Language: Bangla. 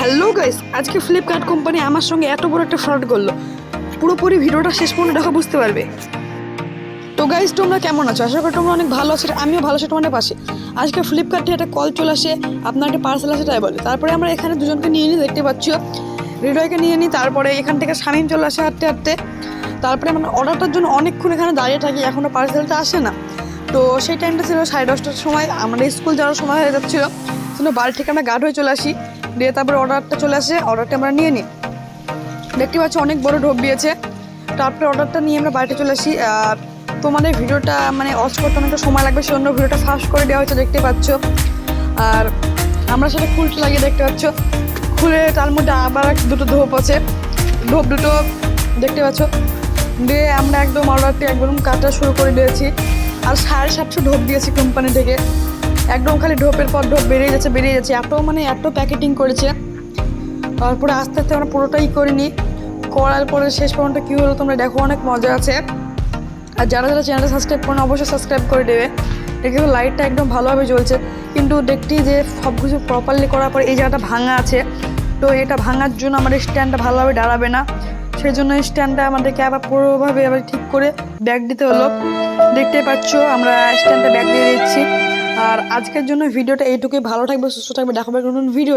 হ্যালো গাইস আজকে ফ্লিপকার্ট কোম্পানি আমার সঙ্গে এত বড় একটা ফ্রড করল। পুরোপুরি ভিডিওটা শেষ পর্যন্ত দেখো, বুঝতে পারবে। তো গাইস তোমরা কেমন আছো? আশা করি তোমরা অনেক ভালো আছো আমিও ভালো আছি, তোমাদের পাশে। আজকে ফ্লিপকার্ট একটা কল চলে আসে, আপনার একটা পার্সেল আছে তাই বলে। তারপরে আমরা এখানে দুজনকে নিয়ে নিই, দেখতে পাচ্ছ। হৃদয়কে নিয়ে নিই, তারপরে এখান থেকে শামিম চলে আসে হাঁটতে হাঁটতে। তারপরে আমরা অর্ডারটার জন্য অনেকক্ষণ এখানে দাঁড়িয়ে থাকি এখনও পার্সেলটা আসে না। তো সেই টাইমটা ছিল সাড়ে দশটার সময়, আমাদের স্কুল যাওয়ার সময় হয়ে যাচ্ছিল। বাড়ি থেকে আমরা গার্ড হয়ে চলে আসি। দিয়ে তারপরে অর্ডারটা চলে আসে, অর্ডারটা আমরা নিয়ে নিই। দেখতে পাচ্ছি অনেক বড় ঢোক দিয়েছে। তারপরে অর্ডারটা নিয়ে আমরা বাড়িতে চলে আসি। তোমাদের ভিডিওটা মানে অস করতে অনেকটা সময় লাগবে, সেজন্য ভিডিওটা ফাস্ট করে দেওয়া হয়েছে, দেখতে পাচ্ছ। আর আমরা সেটা খুলতে লাগিয়ে দেখতে পাচ্ছ। খুলে তার মধ্যে আবার দুটো ধোপ আছে। ধোপ দুটো দেখতে পাচ্ছ। দিয়ে আমরা একদম অর্ডারটি একদম কাটা শুরু করে দিয়েছি। আর সাড়ে সাতশো ঢোপ দিয়েছি কোম্পানি থেকে। একদম খালি ঢোপের পর ঢোপ বেরিয়ে যাচ্ছে বেরিয়ে যাচ্ছে। এত মানে এত প্যাকেটিং করেছে। তারপরে আস্তে আস্তে আমরা পুরোটাই করিনি। করার পরে শেষ পর্যন্ত কী হলো তোমরা দেখো, অনেক মজা আছে। আর যারা যারা চ্যানেলটা সাবস্ক্রাইব করেন, অবশ্যই সাবস্ক্রাইব করে দেবে। দেখে লাইটটা একদম ভালোভাবে জ্বলছে। কিন্তু দেখছি যে সব কিছু প্রপারলি করার পর এই জায়গাটা ভাঙা আছে। তো এটা ভাঙার জন্য আমাদের স্ট্যান্ডটা ভালোভাবে দাঁড়াবে না। সেই জন্য স্ট্যান্ডটা আমাদেরকে আবার পুরোভাবে আবার ঠিক করে ব্যাগ দিতে হলো। দেখতে পাচ্ছ, আমরা স্ট্যান্ডটা ব্যাগ দিয়ে দিচ্ছি। আর আজকের জন্য ভিডিওটা এইটুকুই। ভালো থাকবে সুস্থ থাকবে। দেখাবে নতুন ভিডিও